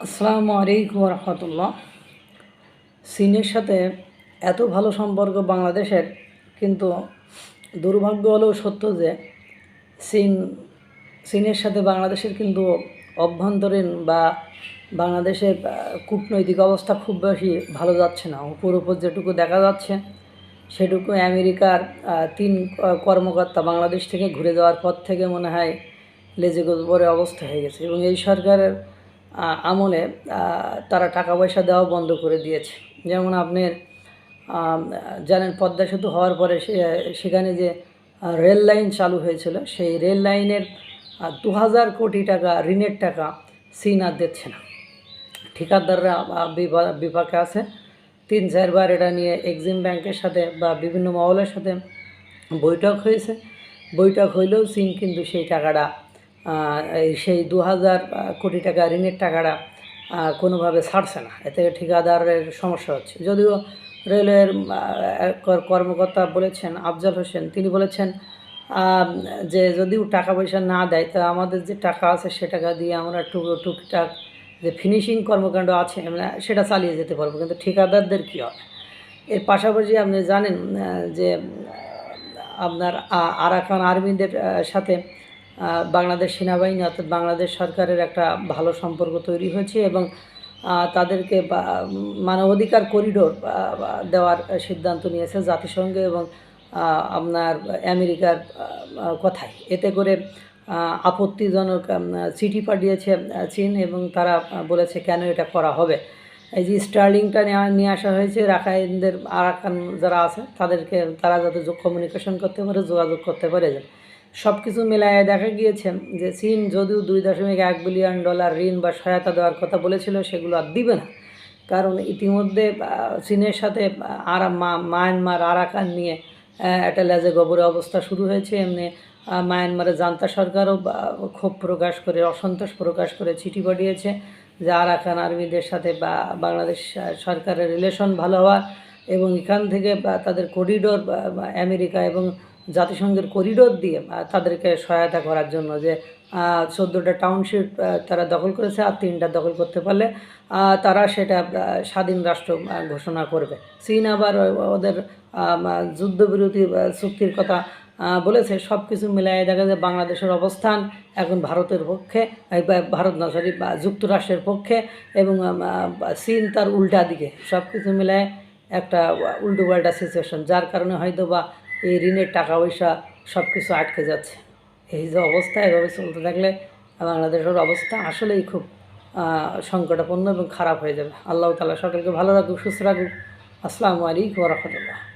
আসসালামু আলাইকুম রহমতুল্লাহ চীনের সাথে এত ভালো সম্পর্ক বাংলাদেশের, কিন্তু দুর্ভাগ্য হলেও সত্য যে চীন চীনের সাথে বাংলাদেশের কিন্তু অভ্যন্তরীণ বা বাংলাদেশের কূটনৈতিক অবস্থা খুব বেশি ভালো যাচ্ছে না। উপর উপর যেটুকু দেখা যাচ্ছে, সেটুকু আমেরিকার তিন কর্মকর্তা বাংলাদেশ থেকে ঘুরে যাওয়ার পর থেকে মনে হয় লেজে গোবরে অবস্থা হয়ে গেছে। এবং এই সরকারের আমলে তারা টাকা পয়সা দেওয়া বন্ধ করে দিয়েছে। যেমন আপনার জানেন পদ্মা সেতু হওয়ার পরে সেখানে যে রেল লাইন চালু হয়েছিল, সেই রেল লাইনের দু হাজার কোটি টাকা ঋণের টাকা চীন আর দিচ্ছে না। ঠিকাদাররা বিপাকে আছে। তিন, চারবার এটা নিয়ে এক্সিম ব্যাংকের সাথে বা বিভিন্ন মহলের সাথে বৈঠক হয়েছে। বৈঠক হইলেও সিন কিন্তু সেই টাকাটা সেই দু হাজার কোটি টাকা ঋণের টাকাটা কোনোভাবে ছাড়ছে না। এতে ঠিকাদারের সমস্যা হচ্ছে। যদিও রেলের কর্মকর্তা বলেছেন, আফজাল হোসেন, তিনি বলেছেন যে যদিও টাকা পয়সা না দেয়, তা আমাদের যে টাকা আছে সে টাকা দিয়ে আমরা টুক টুকটাক যে ফিনিশিং কর্মকাণ্ড আছে সেটা চালিয়ে যেতে পারব। কিন্তু ঠিকাদারদের কী হবে? এর পাশাপাশি আপনি জানেন যে আপনার আরাকান আর্মিদের সাথে বাংলাদেশ সেনাবাহিনী অর্থাৎ বাংলাদেশ সরকারের একটা ভালো সম্পর্ক তৈরি হয়েছে এবং তাদেরকে মানবাধিকার করিডোর দেওয়ার সিদ্ধান্ত নিয়েছে জাতিসংঘ এবং আপনার আমেরিকার কথায়। এতে করে আপত্তিজনক চিঠি পাঠিয়েছে চীন এবং তারা বলেছে কেন এটা করা হবে। এই যে স্টার্লিংটা নেওয়া নিয়ে আসা হয়েছে, রাখাইনদের আরাকান যারা আছে, তাদেরকে তারা যাতে কমিউনিকেশন করতে পারে, যোগাযোগ করতে পারে। সব কিছু মিলায় দেখা গিয়েছে যে চীন যদিও দুই দশমিক এক বিলিয়ন ডলার ঋণ বা সহায়তা দেওয়ার কথা বলেছিল, সেগুলো আর দিবে না। কারণ ইতিমধ্যে চীনের সাথে আর মায়ানমার, আরাকান নিয়ে একটা লেজে গোবরে অবস্থা শুরু হয়েছে। এমনি মায়ানমারের জান্তা সরকারও ক্ষোভ প্রকাশ করে, অসন্তোষ প্রকাশ করে চিঠি পাঠিয়েছে যে আরাকান আর্মিদের সাথে, বা বাংলাদেশ সরকারের রিলেশন ভালো হওয়া এবং এখান থেকে তাদের করিডোর আমেরিকা এবং জাতিসংঘের করিডোর দিয়ে তাদেরকে সহায়তা করার জন্য যে চোদ্দোটা টাউনশিপ তারা দখল করেছে আর তিনটা দখল করতে পারলে তারা সেটা স্বাধীন রাষ্ট্র ঘোষণা করবে। চীন আবার ওদের যুদ্ধবিরতি চুক্তির কথা বলেছে। সব কিছু মিলাই দেখা যায় বাংলাদেশের অবস্থান এখন ভারতের পক্ষে ভারত না সরি যুক্তরাষ্ট্রের পক্ষে এবং চীন তার উল্টা দিকে। সব কিছু মিলায় একটা উল্টো পাল্টা সিচুয়েশন যার কারণে হয়তো বা এই ঋণের টাকা পয়সা সব কিছু আটকে যাচ্ছে। এই যে অবস্থা, এভাবে চলতে থাকলে বাংলাদেশের অবস্থা আসলেই খুব সংকটাপন্ন এবং খারাপ হয়ে যাবে। আল্লাহ তালা সকলকে ভালো রাখুক, সুস্থ রাখুক। আসসালামু আলাইকুম রহমতুল্লাহ।